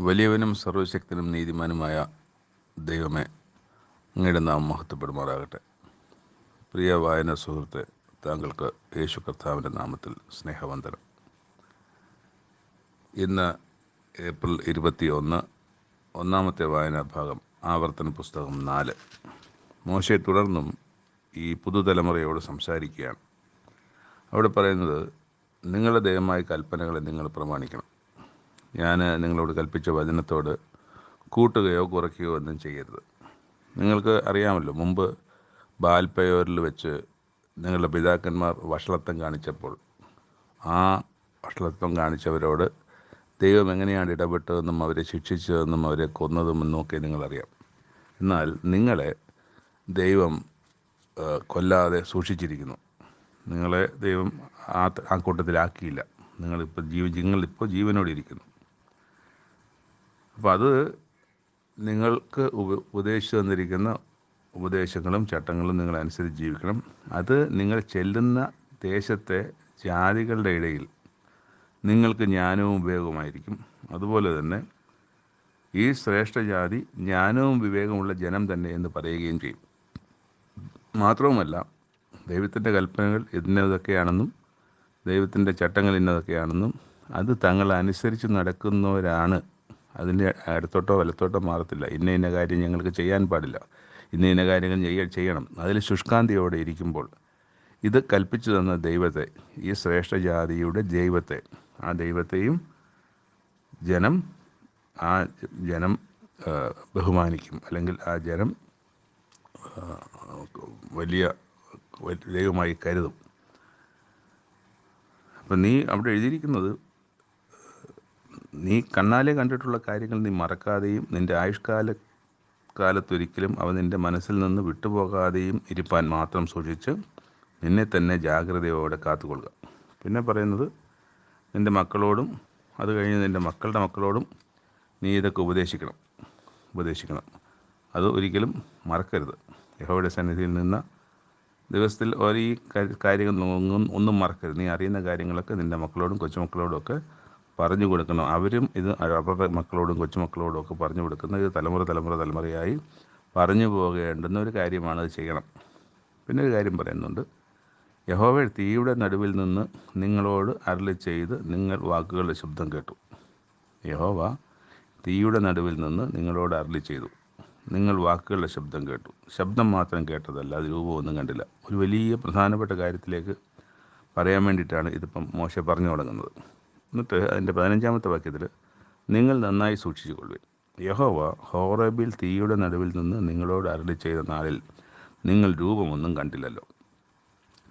വലിയവനും സർവശക്തനും നീതിമാനുമായ ദൈവമേ അങ്ങയുടെ നാം മഹത്വപ്പെടുമാറാകട്ടെ. പ്രിയ വായന സുഹൃത്തെ താങ്കൾക്ക് യേശു കർത്താവിന്റെ നാമത്തിൽ സ്നേഹവന്ദനം. ഇന്ന് ഏപ്രിൽ ഇരുപത്തി ഒന്ന് ഒന്നാമത്തെ വായനാ ഭാഗം ആവർത്തന പുസ്തകം നാല്. മോശയെ തുടർന്നും ഈ പുതുതലമുറയോട് സംസാരിക്കുകയാണ്. അവിടെ പറയുന്നത് നിങ്ങളുടെ ദയമായ കൽപ്പനകളെ നിങ്ങൾ പ്രമാണിക്കണം. ഞാൻ നിങ്ങളോട് കൽപ്പിച്ച വചനത്തോട് കൂട്ടുകയോ കുറയ്ക്കുകയോ ഒന്നും ചെയ്യരുത്. നിങ്ങൾക്ക് അറിയാമല്ലോ മുമ്പ് ബാൽപയോരിൽ വെച്ച് നിങ്ങളുടെ പിതാക്കന്മാർ വഷളത്വം കാണിച്ചപ്പോൾ ആ വഷളത്വം കാണിച്ചവരോട് ദൈവം എങ്ങനെയാണ് ഇടപെട്ടതെന്നും അവരെ ശിക്ഷിച്ചതെന്നും അവരെ കൊന്നതുമെന്നും ഒക്കെ നിങ്ങളറിയാം. എന്നാൽ നിങ്ങളെ ദൈവം കൊല്ലാതെ സൂക്ഷിച്ചിരിക്കുന്നു. നിങ്ങളെ ദൈവം ആ ആ കൂട്ടത്തിലാക്കിയില്ല. നിങ്ങളിപ്പോൾ ജീവ നിങ്ങളിപ്പോൾ ജീവനോടെ ഇരിക്കുന്നു അപ്പോൾ അത് നിങ്ങൾക്ക് ഉപ ഉപദേശിച്ചു തന്നിരിക്കുന്ന ഉപദേശങ്ങളും ചട്ടങ്ങളും നിങ്ങൾ അനുസരിച്ച് ജീവിക്കണം. അത് നിങ്ങൾ ചെല്ലുന്ന ദേശത്തെ ജാതികളുടെ ഇടയിൽ നിങ്ങൾക്ക് ജ്ഞാനവും വിവേകവുമായിരിക്കും. അതുപോലെ തന്നെ ഈ ശ്രേഷ്ഠ ജാതി ജ്ഞാനവും വിവേകമുള്ള ജനം തന്നെ എന്ന് പറയുകയും ചെയ്യും. മാത്രവുമല്ല ദൈവത്തിന്റെ കൽപ്പനകൾ ഇന്നതൊക്കെയാണെന്നും ദൈവത്തിന്റെ ചട്ടങ്ങൾ ഇന്നതൊക്കെയാണെന്നും അത് തങ്ങൾ അനുസരിച്ച് നടക്കുന്നവരാണ് അതിന്റെ അടുത്തോട്ടോ വലത്തോട്ടോ മാറത്തില്ല. ഇന്ന ഇന്ന കാര്യം ഞങ്ങൾക്ക് ചെയ്യാൻ പാടില്ല. ഇന്ന ഇന്ന കാര്യങ്ങൾ ചെയ്യ ചെയ്യണം. അതിൽ ശുഷ്കാന്തിയോടെ ഇരിക്കുമ്പോൾ ഇത് കൽപ്പിച്ചു തന്ന ദൈവത്തെ ഈ ശ്രേഷ്ഠ ജാതിയുടെ ദൈവത്തെ ആ ദൈവത്തെയും ജനം ആ ജനം ബഹുമാനിക്കും. അല്ലെങ്കിൽ ആ ജനം വലിയ ദൈവമായി കരുതും. അപ്പം നീ അവിടെ എഴുതിയിരിക്കുന്നത് നീ കണ്ണാലെ കണ്ടിട്ടുള്ള കാര്യങ്ങൾ നീ മറക്കാതെയും നിന്റെ ആയുഷ്കാല കാലത്തൊരിക്കലും അവ നിന്റെ മനസ്സിൽ നിന്ന് വിട്ടുപോകാതെയും ഇരിപ്പാൻ മാത്രം സൂക്ഷിച്ച് നിന്നെ തന്നെ ജാഗ്രതയോടെ കാത്തുകൊള്ളുക. പിന്നെ പറയുന്നത് നിന്റെ മക്കളോടും അത് കഴിഞ്ഞ് നിന്റെ മക്കളുടെ മക്കളോടും നീ ഇതൊക്കെ ഉപദേശിക്കണം. ഉപദേശിക്കണം. അത് ഒരിക്കലും മറക്കരുത്. യഹോയുടെ സന്നിധിയിൽ നിന്ന് ദിവസത്തിൽ ഓരോ ഈ കാര്യങ്ങൾ ഒന്നും ഒന്നും മറക്കരുത്. നീ അറിയുന്ന കാര്യങ്ങളൊക്കെ നിന്റെ മക്കളോടും കൊച്ചുമക്കളോടും ഒക്കെ പറഞ്ഞു കൊടുക്കണം. അവരും ഇത് അവരുടെ മക്കളോടും കൊച്ചുമക്കളോടും ഒക്കെ പറഞ്ഞു കൊടുക്കുന്ന ഇത് തലമുറ തലമുറ തലമുറയായി പറഞ്ഞു പോകേണ്ടുന്ന ഒരു കാര്യമാണ് അത് ചെയ്യണം. പിന്നെ ഒരു കാര്യം പറയുന്നുണ്ട്. യഹോവ തീയുടെ നടുവിൽ നിന്ന് നിങ്ങളോട് അരളി ചെയ്ത് നിങ്ങൾ വാക്കുകളുടെ ശബ്ദം കേട്ടു. യഹോവ തീയുടെ നടുവിൽ നിന്ന് നിങ്ങളോട് അരളി ചെയ്തു. നിങ്ങൾ വാക്കുകളുടെ ശബ്ദം കേട്ടു. ശബ്ദം മാത്രം കേട്ടതല്ല അത് രൂപമൊന്നും കണ്ടില്ല. ഒരു വലിയ പ്രധാനപ്പെട്ട കാര്യത്തിലേക്ക് പറയാൻ വേണ്ടിയിട്ടാണ് ഇതിപ്പം മോശം പറഞ്ഞു തുടങ്ങുന്നത്. എന്നിട്ട് അതിന്റെ പതിനഞ്ചാമത്തെ വാക്യത്തിൽ നിങ്ങൾ നന്നായി സൂക്ഷിച്ചു കൊള്ളു യഹോവ ഹോറബിൽ തീയുടെ നടുവിൽ നിന്ന് നിങ്ങളോട് അരളി ചെയ്ത നാളിൽ നിങ്ങൾ രൂപമൊന്നും കണ്ടില്ലല്ലോ.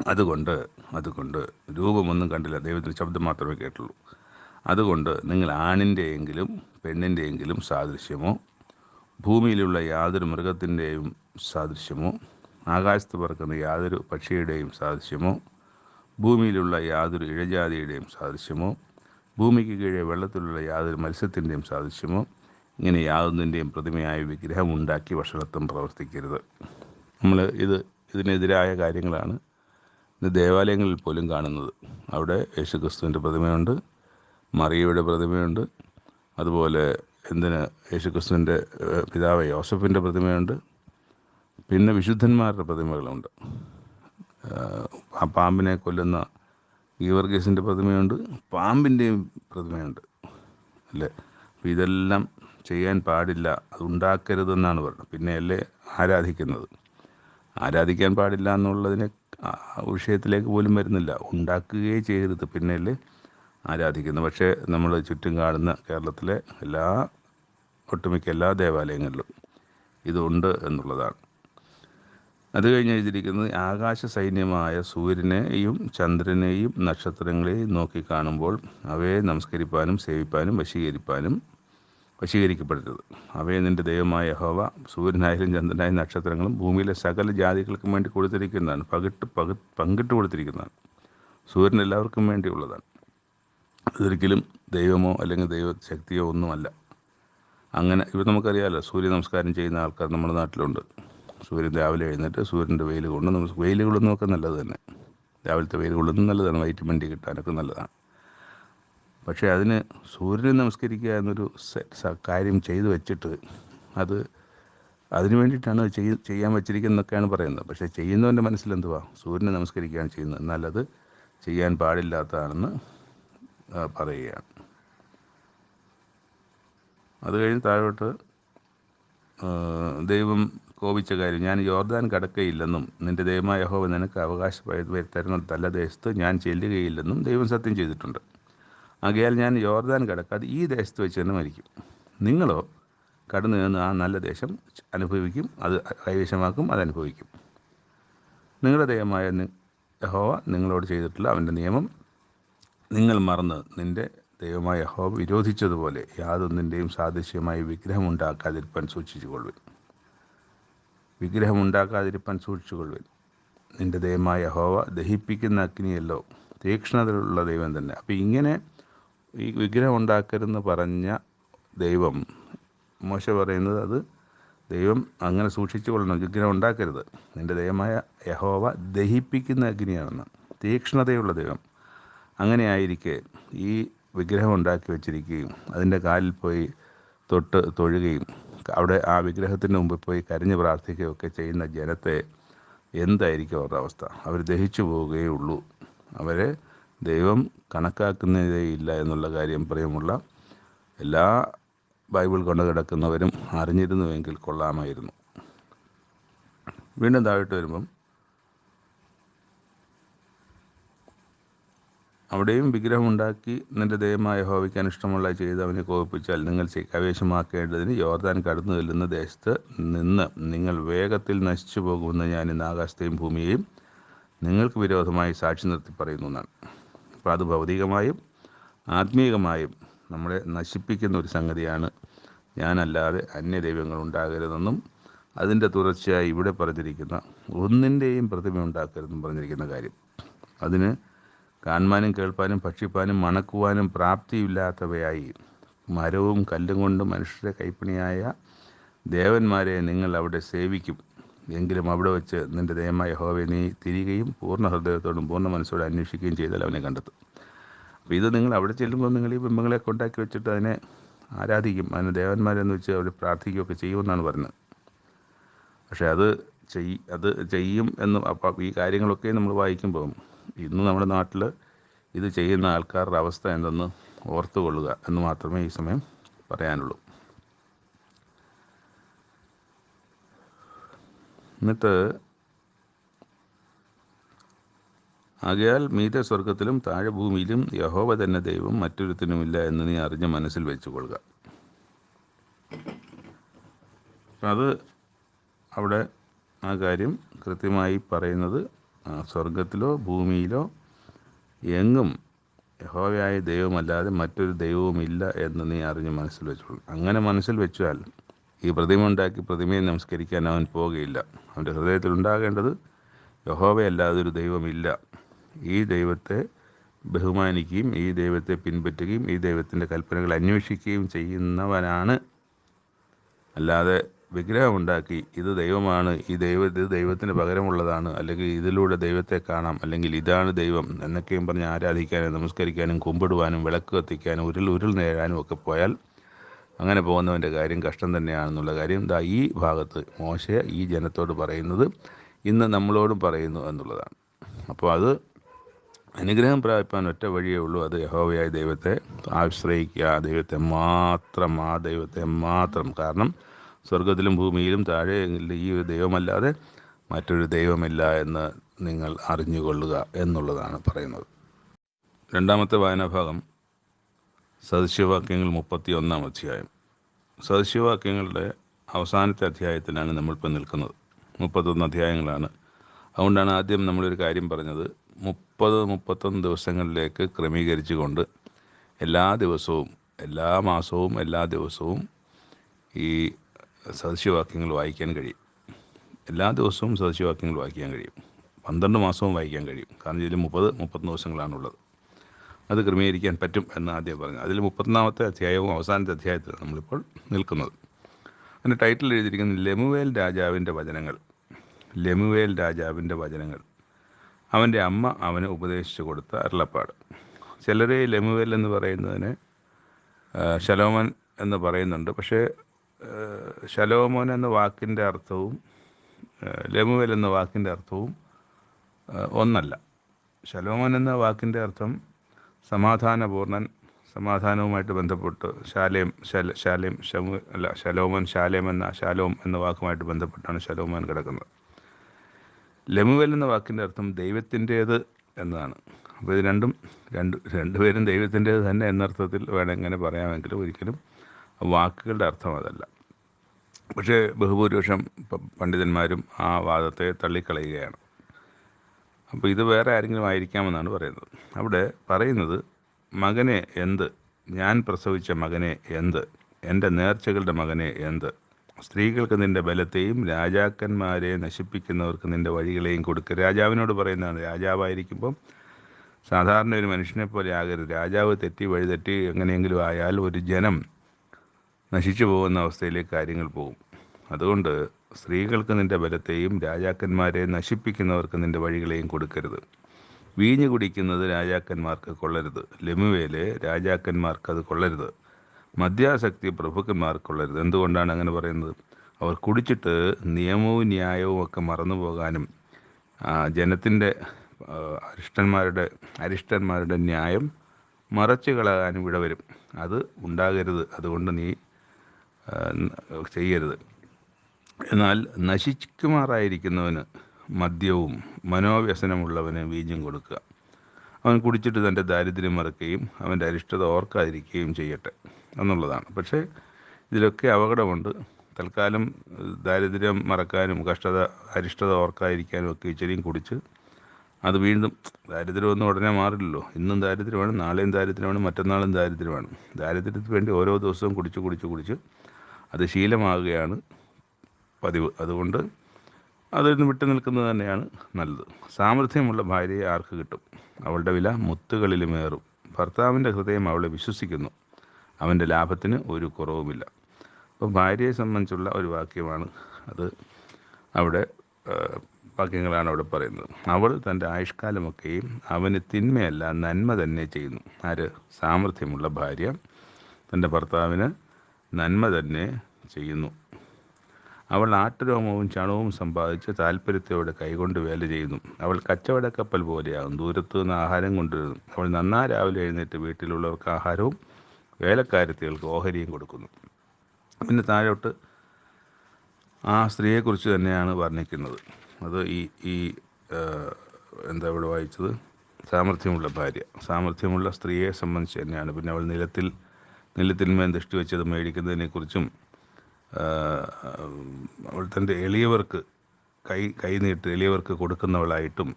അതുകൊണ്ട് അതുകൊണ്ട് രൂപമൊന്നും കണ്ടില്ല. ദൈവത്തിന്റെ ശബ്ദം മാത്രമേ കേട്ടുള്ളൂ. അതുകൊണ്ട് നിങ്ങൾ ആണിന്റെയെങ്കിലും പെണ്ണിന്റെയെങ്കിലും സാദൃശ്യമോ ഭൂമിയിലുള്ള യാതൊരു മൃഗത്തിന്റെയും സാദൃശ്യമോ ആകാശത്ത് പറക്കുന്ന യാതൊരു പക്ഷിയുടെയും സാദൃശ്യമോ ഭൂമിയിലുള്ള യാതൊരു ഇഴജാതിയുടെയും സാദൃശ്യമോ ഭൂമിക്ക് കീഴെ വെള്ളത്തിലുള്ള യാതൊരു മത്സ്യത്തിന്റെയും സാദൃശ്യമോ ഇങ്ങനെ യാതൊന്നിന്റെയും പ്രതിമയായ വിഗ്രഹം ഉണ്ടാക്കി വഷളത്വം പ്രവർത്തിക്കരുത്. നമ്മൾ ഇത് ഇതിനെതിരായ കാര്യങ്ങളാണ് ഇത് ദേവാലയങ്ങളിൽ പോലും കാണുന്നത്. അവിടെ യേശുക്രിസ്തുവിന്റെ പ്രതിമയുണ്ട് മറിയയുടെ പ്രതിമയുണ്ട് അതുപോലെ എന്തിന് യേശുക്രിസ്തുവിന്റെ പിതാവ് യോസഫിന്റെ പ്രതിമയുണ്ട് പിന്നെ വിശുദ്ധന്മാരുടെ പ്രതിമകളുണ്ട്. ആ പാമ്പിനെ കൊല്ലുന്ന ഗീവർഗീസിന്റെ പ്രതിമയുണ്ട് പാമ്പിന്റെയും പ്രതിമയുണ്ട് അല്ലേ? അപ്പോൾ ഇതെല്ലാം ചെയ്യാൻ പാടില്ല അത് ഉണ്ടാക്കരുതെന്നാണ് പറയുന്നത് പിന്നെയല്ലേ ആരാധിക്കുന്നത്? ആരാധിക്കാൻ പാടില്ല എന്നുള്ളതിനെ വിഷയത്തിലേക്ക് പോലും വരുന്നില്ല. ഉണ്ടാക്കുകയേ ചെയ്യരുത് പിന്നെയല്ലേ ആരാധിക്കുന്നത്. പക്ഷേ നമ്മൾ ചുറ്റും കാണുന്ന കേരളത്തിലെ എല്ലാ ഒട്ടുമിക്ക എല്ലാ ദേവാലയങ്ങളിലും ഇതുണ്ട് എന്നുള്ളതാണ്. അത് കഴിഞ്ഞ് എഴുതിയിരിക്കുന്നത് ആകാശ സൈന്യമായ സൂര്യനെയും ചന്ദ്രനെയും നക്ഷത്രങ്ങളെയും നോക്കി കാണുമ്പോൾ അവയെ നമസ്കരിപ്പാനും സേവിപ്പാനും വശീകരിപ്പാനും വശീകരിക്കപ്പെടരുത്. അവയെ നിന്റെ ദൈവമായ യഹോവ സൂര്യനായാലും ചന്ദ്രനായ നക്ഷത്രങ്ങളും ഭൂമിയിലെ സകല ജാതികൾക്കും വേണ്ടി കൊടുത്തിരിക്കുന്നതാണ്. പകിട്ട് പകു പങ്കിട്ട് കൊടുത്തിരിക്കുന്നതാണ്. സൂര്യൻ എല്ലാവർക്കും വേണ്ടിയുള്ളതാണ്. അതൊരിക്കലും ദൈവമോ അല്ലെങ്കിൽ ദൈവശക്തിയോ ഒന്നുമല്ല. അങ്ങനെ ഇപ്പം നമുക്കറിയാമല്ലോ സൂര്യ നമസ്കാരം ചെയ്യുന്ന ആൾക്കാർ നമ്മുടെ നാട്ടിലുണ്ട്. സൂര്യൻ രാവിലെ എഴുന്നേറ്റ് സൂര്യന്റെ വെയിൽ കൊണ്ട് നമുക്ക് വെയിൽ കൊള്ളുന്നതൊക്കെ നല്ലത് തന്നെ. രാവിലത്തെ വെയിൽ കൊള്ളുന്നത് നല്ലതാണ്. വൈറ്റമിൻ ഡി കിട്ടാനൊക്കെ നല്ലതാണ്. പക്ഷേ അതിന് സൂര്യനെ നമസ്കരിക്കുക എന്നൊരു കാര്യം ചെയ്തു വെച്ചിട്ട് അത് അതിനു വേണ്ടിയിട്ടാണ് ചെയ്യ ചെയ്യാൻ വെച്ചിരിക്കുന്നതൊക്കെയാണ് പറയുന്നത്. പക്ഷേ ചെയ്യുന്നവന്റെ മനസ്സിൽ എന്തുവാ സൂര്യനെ നമസ്കരിക്കുകയാണ് ചെയ്യുന്നത്. എന്നാലത് ചെയ്യാൻ പാടില്ലാത്തതാണെന്ന് പറയുകയാണ്. അത് കഴിഞ്ഞ് താഴോട്ട് ദൈവം കോപിച്ച കാര്യം ഞാൻ യോർദാൻ കടക്കയില്ലെന്നും നിന്റെ ദൈവമായ യഹോവ നിനക്ക് അവകാശ തരുന്ന തല്ല ദേശത്ത് ഞാൻ ചെല്ലുകയില്ലെന്നും ദൈവം സത്യം ചെയ്തിട്ടുണ്ട്. ആകയാൽ ഞാൻ യോർദാൻ കടക്കാതെ ഈ ദേശത്ത് വെച്ച് തന്നെ മരിക്കും. നിങ്ങളോ കടന്നു നിന്ന് ആ നല്ല ദേശം അനുഭവിക്കും അത് കൈവശമാക്കും അത് അനുഭവിക്കും. നിങ്ങളുടെ ദൈവമായ യഹോവ നിങ്ങളോട് ചെയ്തിട്ടുള്ള അവന്റെ നിയമം നിങ്ങൾ മറന്ന് നിന്റെ ദൈവമായ ഹോബ് വിരോധിച്ചതുപോലെ യാതൊന്നിന്റെയും സാദൃശ്യമായി വിഗ്രഹം ഉണ്ടാക്കാതിരിപ്പാൻ സൂക്ഷിച്ചുകൊള്ളുവിൻ. വിഗ്രഹം ഉണ്ടാക്കാതിരിപ്പാൻ സൂക്ഷിച്ചുകൊള്ളുവിൻ. നിന്റെ ദൈവമായ ഹോവ ദഹിപ്പിക്കുന്ന അഗ്നിയല്ലോ തീക്ഷ്ണതയുള്ള ദൈവം തന്നെ. അപ്പോൾ ഇങ്ങനെ ഈ വിഗ്രഹം ഉണ്ടാക്കരുതെന്ന് പറഞ്ഞ ദൈവം മോശ പറയുന്നത് അത് ദൈവം അങ്ങനെ സൂക്ഷിച്ചു കൊള്ളണം വിഗ്രഹം ഉണ്ടാക്കരുത് നിന്റെ ദൈവമായ യഹോവ ദഹിപ്പിക്കുന്ന അഗ്നിയാണെന്ന് തീക്ഷ്ണതയുള്ള ദൈവം. അങ്ങനെ ആയിരിക്കെ ഈ വിഗ്രഹം ഉണ്ടാക്കി വെച്ചിരിക്കുകയും അതിന്റെ കാലിൽ പോയി തൊട്ട് തൊഴുകയും അവിടെ ആ വിഗ്രഹത്തിന് മുമ്പിൽ പോയി കരഞ്ഞ് പ്രാർത്ഥിക്കുകയും ഒക്കെ ചെയ്യുന്ന ജനത്തെ എന്തായിരിക്കും അവരുടെ അവസ്ഥ? അവർ ദഹിച്ചു പോവുകയേ ഉള്ളൂ. അവരെ ദൈവം കണക്കാക്കുന്നതേ ഇല്ല എന്നുള്ള കാര്യം പ്രിയമുള്ള എല്ലാ ബൈബിൾ കൊണ്ട് കിടക്കുന്നവരും അറിഞ്ഞിരുന്നുവെങ്കിൽ കൊള്ളാമായിരുന്നു. വീണ്ടും താഴോട്ട് വരുമ്പം അവിടെയും വിഗ്രഹമുണ്ടാക്കി നിന്റെ ദൈവമായ ഹോവയ്ക്ക് അനിഷ്ടമുള്ള ചെയ്ത് അവനെ കോപിപ്പിച്ചാൽ നിങ്ങൾ കവേശമാക്കേണ്ടതിന് യോർദാൻ കടന്നു ചെല്ലുന്ന ദേശത്ത് നിന്ന് നിങ്ങൾ വേഗത്തിൽ നശിച്ചു പോകുമെന്ന് ഞാൻ ഇന്ന് ആകാശത്തെയും ഭൂമിയെയും നിങ്ങൾക്ക് വിരോധമായി സാക്ഷി നിർത്തി പറയുന്നു എന്നാണ്. അപ്പോൾ അത് ഭൗതികമായും ആത്മീയമായും നമ്മളെ നശിപ്പിക്കുന്ന ഒരു സംഗതിയാണ്. ഞാനല്ലാതെ അന്യദൈവങ്ങൾ ഉണ്ടാകരുതെന്നും അതിന്റെ തുടർച്ചയായി ഇവിടെ പറഞ്ഞിരിക്കുന്ന ഒന്നിന്റെയും പ്രതിമ ഉണ്ടാക്കരുതെന്നും പറഞ്ഞിരിക്കുന്ന കാര്യം. അതിന് കാണുവാനും കേൾപ്പാനും ഭക്ഷിപ്പാനും മണക്കുവാനും പ്രാപ്തിയില്ലാത്തവയായി മരവും കല്ലും കൊണ്ട് മനുഷ്യരുടെ കൈപ്പണിയായ ദേവന്മാരെ നിങ്ങൾ അവിടെ സേവിക്കും. എങ്കിലും അവിടെ വെച്ച് നിന്റെ ദയമായ ഹോവെ നീ തിരികെയും പൂർണ ഹൃദയത്തോടും പൂർണ മനസ്സോടെ അന്വേഷിക്കുകയും ചെയ്താൽ അവനെ കണ്ടെത്തും. അപ്പോൾ ഇത് നിങ്ങൾ അവിടെ ചെല്ലുമ്പോൾ നിങ്ങൾ ഈ ബിംബങ്ങളെ കൊണ്ടാക്കി വെച്ചിട്ട് അതിനെ ആരാധിക്കും. അതിന് ദേവന്മാരെന്ന് വെച്ച് അവർ പ്രാർത്ഥിക്കുകയൊക്കെ ചെയ്യുമെന്നാണ് പറഞ്ഞത് പക്ഷേ അത് ചെയ് അത് ചെയ്യും എന്ന് അപ്പം ഈ കാര്യങ്ങളൊക്കെ നമ്മൾ വായിക്കുമ്പോൾ ഇന്ന് നമ്മുടെ നാട്ടിൽ ഇത് ചെയ്യുന്ന ആൾക്കാരുടെ അവസ്ഥ എന്തെന്ന് ഓർത്തുകൊള്ളുക എന്ന് മാത്രമേ ഈ സമയം പറയാനുള്ളൂ. എന്നിട്ട് ആകയാൽ മീതെ സ്വർഗത്തിലും താഴെ ഭൂമിയിലും യഹോവ തന്നെ ദൈവം മറ്റൊരുത്തിനുമില്ല എന്ന് നീ അറിഞ്ഞ് മനസ്സിൽ വെച്ചുകൊള്ളുക. കൊള്ളുക അത് അവിടെ ആ കാര്യം കൃത്യമായി പറയുന്നത് സ്വർഗത്തിലോ ഭൂമിയിലോ എങ്ങും യഹോവയായ ദൈവമല്ലാതെ മറ്റൊരു ദൈവവുമില്ല എന്ന് നീ അറിഞ്ഞ് മനസ്സിൽ വെച്ചോളൂ. അങ്ങനെ മനസ്സിൽ വെച്ചാൽ ഈ പ്രതിമ ഉണ്ടാക്കി പ്രതിമയെ നമസ്കരിക്കാൻ അവൻ പോവുകയില്ല. അവന്റെ ഹൃദയത്തിൽ ഉണ്ടാകേണ്ടത് യഹോവയല്ലാതെ ഒരു ദൈവമില്ല. ഈ ദൈവത്തെ ബഹുമാനിക്കുകയും ഈ ദൈവത്തെ പിൻപറ്റുകയും ഈ ദൈവത്തിന്റെ കൽപ്പനകൾ അന്വേഷിക്കുകയും ചെയ്യുന്നവനാണ്. അല്ലാതെ വിഗ്രഹമുണ്ടാക്കി. ഇത് ദൈവമാണ്. ഈ ദൈവ ഇത് ദൈവത്തിന് പകരമുള്ളതാണ്. അല്ലെങ്കിൽ ഇതിലൂടെ ദൈവത്തെ കാണാം. അല്ലെങ്കിൽ ഇതാണ് ദൈവം എന്നൊക്കെയും പറഞ്ഞ് ആരാധിക്കാനും നമസ്കരിക്കാനും കുമ്പിടുവാനും വിളക്ക് കത്തിക്കാനും ഉരുൾ ഉരുൾ നേടാനും ഒക്കെ പോയാൽ അങ്ങനെ പോകുന്നവന്റെ കാര്യം കഷ്ടം തന്നെയാണെന്നുള്ള കാര്യം ദാ ഈ ഭാഗത്ത് മോശ ഈ ജനത്തോട് പറയുന്നത്. ഇന്ന് നമ്മളോടും പറയുന്നു എന്നുള്ളതാണ്. അപ്പോൾ അത് അനുഗ്രഹം പ്രാപിപ്പാൻ ഒറ്റ വഴിയേ ഉള്ളൂ. അത് യഹോവയായ ദൈവത്തെ ആശ്രയിക്കുക. ദൈവത്തെ മാത്രം ആ ദൈവത്തെ മാത്രം. കാരണം സ്വർഗത്തിലും ഭൂമിയിലും താഴെ ഈ ഒരു ദൈവമല്ലാതെ മറ്റൊരു ദൈവമില്ല എന്ന് നിങ്ങൾ അറിഞ്ഞുകൊള്ളുക എന്നുള്ളതാണ് പറയുന്നത്. രണ്ടാമത്തെ വായനാഭാഗം സദസ്യവാക്യങ്ങൾ മുപ്പത്തി ഒന്നാം അധ്യായം. സദസ്യവാക്യങ്ങളുടെ അവസാനത്തെ അധ്യായത്തിലാണ് നമ്മളിപ്പോൾ നിൽക്കുന്നത്. മുപ്പത്തൊന്ന് അധ്യായങ്ങളാണ്. അതുകൊണ്ടാണ് ആദ്യം നമ്മളൊരു കാര്യം പറഞ്ഞത്. മുപ്പത് മുപ്പത്തൊന്ന് ദിവസങ്ങളിലേക്ക് ക്രമീകരിച്ചുകൊണ്ട് എല്ലാ ദിവസവും എല്ലാ മാസവും എല്ലാ ദിവസവും ഈ സദൃശ്യവാക്യങ്ങൾ വായിക്കാൻ കഴിയും. എല്ലാ ദിവസവും സദസ്യവാക്യങ്ങൾ വായിക്കാൻ കഴിയും. പന്ത്രണ്ട് മാസവും വായിക്കാൻ കഴിയും. കാരണം ഇതിൽ മുപ്പത് മുപ്പത്തൊന്ന് ദിവസങ്ങളാണുള്ളത്. അത് ക്രമീകരിക്കാൻ പറ്റും എന്ന് ആദ്യം പറഞ്ഞു. അതിൽ മുപ്പത്തൊന്നാമത്തെ അധ്യായവും അവസാനത്തെ അധ്യായത്തിലാണ് നമ്മളിപ്പോൾ നിൽക്കുന്നത്. അതിന്റെ ടൈറ്റിൽ എഴുതിയിരിക്കുന്നത് ലെമുവേൽ രാജാവിന്റെ വചനങ്ങൾ. ലെമുവേൽ രാജാവിന്റെ വചനങ്ങൾ. അവന്റെ അമ്മ അവന് ഉപദേശിച്ചു കൊടുത്ത അരുളപ്പാട്. ചിലരെ ലെമുവേൽ എന്ന് പറയുന്നതിന് ശലോമൻ എന്ന് പറയുന്നുണ്ട്. പക്ഷേ ശലോമോൻ എന്ന വാക്കിന്റെ അർത്ഥവും ലെമുവൽ എന്ന വാക്കിന്റെ അർത്ഥവും ഒന്നല്ല. ശലോമോൻ എന്ന വാക്കിന്റെ അർത്ഥം സമാധാനപൂർണൻ സമാധാനവുമായിട്ട് ബന്ധപ്പെട്ട് ശാലേം ശല ശാലേം ശമു അല്ല ശലോമൻ ശാലേം എന്ന ശാലോം എന്ന വാക്കുമായിട്ട് ബന്ധപ്പെട്ടാണ് ശലോമോൻ കിടക്കുന്നത്. ലമുവൽ എന്ന വാക്കിന്റെ അർത്ഥം ദൈവത്തിന്റേത് എന്നതാണ് അപ്പോൾ ഇത് രണ്ടും രണ്ട് രണ്ടുപേരും ദൈവത്തിന്റേത് തന്നെ എന്നർത്ഥത്തിൽ വേണം എങ്ങനെ പറയാമെങ്കിലും ഒരിക്കലും വാക്കുകളുടെ അർത്ഥം അതല്ല. പക്ഷേ ബഹുഭൂരിപക്ഷം പണ്ഡിതന്മാരും ആ വാദത്തെ തള്ളിക്കളയുകയാണ്. അപ്പോൾ ഇത് വേറെ ആരെങ്കിലും ആയിരിക്കാമെന്നാണ് പറയുന്നത്. അവിടെ പറയുന്നത് മകനെ എന്ത്? ഞാൻ പ്രസവിച്ച മകനെ എന്ത്? എന്റെ നേർച്ചകളുടെ മകനെ എന്ത്? സ്ത്രീകൾക്ക് നിന്റെ ബലത്തെയും രാജാക്കന്മാരെ നശിപ്പിക്കുന്നവർക്ക് നിന്റെ വഴികളെയും കൊടുക്കുക രാജാവിനോട് പറയുന്നതാണ് രാജാവായിരിക്കുമ്പം സാധാരണ ഒരു മനുഷ്യനെ പോലെ ആകരുത്. രാജാവ് തെറ്റി വഴിതെറ്റി എങ്ങനെയെങ്കിലും ആയാൽ ഒരു ജനം നശിച്ചു പോകുന്ന അവസ്ഥയിലേക്ക് കാര്യങ്ങൾ പോകും. അതുകൊണ്ട് സ്ത്രീകൾക്ക് നിന്റെ ബലത്തെയും രാജാക്കന്മാരെ നശിപ്പിക്കുന്നവർക്ക് നിന്റെ വഴികളെയും കൊടുക്കരുത്. വീഞ്ഞു കുടിക്കുന്നത് രാജാക്കന്മാർക്ക് കൊള്ളരുത്. ലമുവേലെ രാജാക്കന്മാർക്ക് അത് കൊള്ളരുത്. മദ്യാസക്തി പ്രഭുക്കന്മാർക്ക് കൊള്ളരുത്. എന്തുകൊണ്ടാണ് അങ്ങനെ പറയുന്നത്? അവർ കുടിച്ചിട്ട് നിയമവും ന്യായവും ഒക്കെ മറന്നു പോകാനും ജനത്തിന്റെ അരിഷ്ടന്മാരുടെ അരിഷ്ടന്മാരുടെ ന്യായം മറച്ചു കളയാനും ഇടവരും. അത് ഉണ്ടാകരുത്. അതുകൊണ്ട് ന- ചെയ്യരുത്. എന്നാൽ നശിക്കുമാറായിരിക്കുന്നവന് മദ്യവും മനോവ്യസനമുള്ളവന് വീഞ്ഞും കൊടുക്കുക. അവൻ കുടിച്ചിട്ട് തന്റെ ദാരിദ്ര്യം മറക്കുകയും അവന്റെ അരിഷ്ടത ഓർക്കാതിരിക്കുകയും ചെയ്യട്ടെ എന്നുള്ളതാണ്. പക്ഷേ ഇതിലൊക്കെ അപകടമുണ്ട്. തൽക്കാലം ദാരിദ്ര്യം മറക്കാനും കഷ്ടത അരിഷ്ടത ഓർക്കാതിരിക്കാനും ഒക്കെ ഇച്ചിരിയും കുടിച്ച് അത് വീണ്ടും ദാരിദ്ര്യമൊന്നും ഉടനെ മാറില്ലല്ലോ. ഇന്നും ദാരിദ്ര്യമാണ് നാളെയും ദാരിദ്ര്യമാണ് മറ്റന്നാളും ദാരിദ്ര്യമാണ്. ദാരിദ്ര്യത്തിന് വേണ്ടി ഓരോ ദിവസവും കുടിച്ച് കുടിച്ച് കുടിച്ച് അത് ശീലമാകുകയാണ് പതിവ്. അതുകൊണ്ട് അതിൽ നിന്ന് വിട്ടു നിൽക്കുന്നത് തന്നെയാണ് നല്ലത്. സാമർഥ്യമുള്ള ഭാര്യയെ ആർക്ക് കിട്ടും? അവളുടെ വില മുത്തുകളിലുമേറും ഭർത്താവിന്റെ ഹൃദയം അവളെ വിശ്വസിക്കുന്നു. അവന്റെ ലാഭത്തിന് ഒരു കുറവുമില്ല. അപ്പോൾ ഭാര്യയെ സംബന്ധിച്ചുള്ള ഒരു വാക്യമാണ് അത് അവിടെ വാക്യങ്ങളാണ് അവിടെ പറയുന്നത്. അവൾ തന്റെ ആയുഷ്കാലമൊക്കെയും അവന് തിന്മയല്ല നന്മ തന്നെ ചെയ്യുന്നു. ആര്? സാമർഥ്യമുള്ള ഭാര്യ. തന്റെ ഭർത്താവിന് നന്മ തന്നെ ചെയ്യുന്നു. അവൾ ആട്ടുരോമവും ചണവും സമ്പാദിച്ച് താല്പര്യത്തോടെ കൈകൊണ്ട് വേല ചെയ്യുന്നു. അവൾ കച്ചവടക്കപ്പൽ പോലെയാകും ദൂരത്തു നിന്ന് ആഹാരം കൊണ്ടുവരുന്നു. അവൾ നന്നാ രാവിലെ എഴുന്നേറ്റ് വീട്ടിലുള്ളവർക്ക് ആഹാരവും വേലക്കാരത്തികൾക്ക് ഓഹരിയും കൊടുക്കുന്നു. പിന്നെ താഴോട്ട് ആ സ്ത്രീയെക്കുറിച്ച് തന്നെയാണ് വർണിക്കുന്നത്. അത് ഈ ഈ എന്താ ഇവിടെ വായിച്ചത്? സാമർഥ്യമുള്ള ഭാര്യ. സാമർഥ്യമുള്ള സ്ത്രീയെ സംബന്ധിച്ച് തന്നെയാണ്. പിന്നെ അവൾ നിലത്തിൽ നിലത്തിന്മേൽ ദൃഷ്ടി വെച്ചത് മേടിക്കുന്നതിനെക്കുറിച്ചും അവൾ തന്റെ എളിയവർക്ക് കൈ കൈ നീട്ട് എളിയവർക്ക് കൊടുക്കുന്നവളായിട്ടും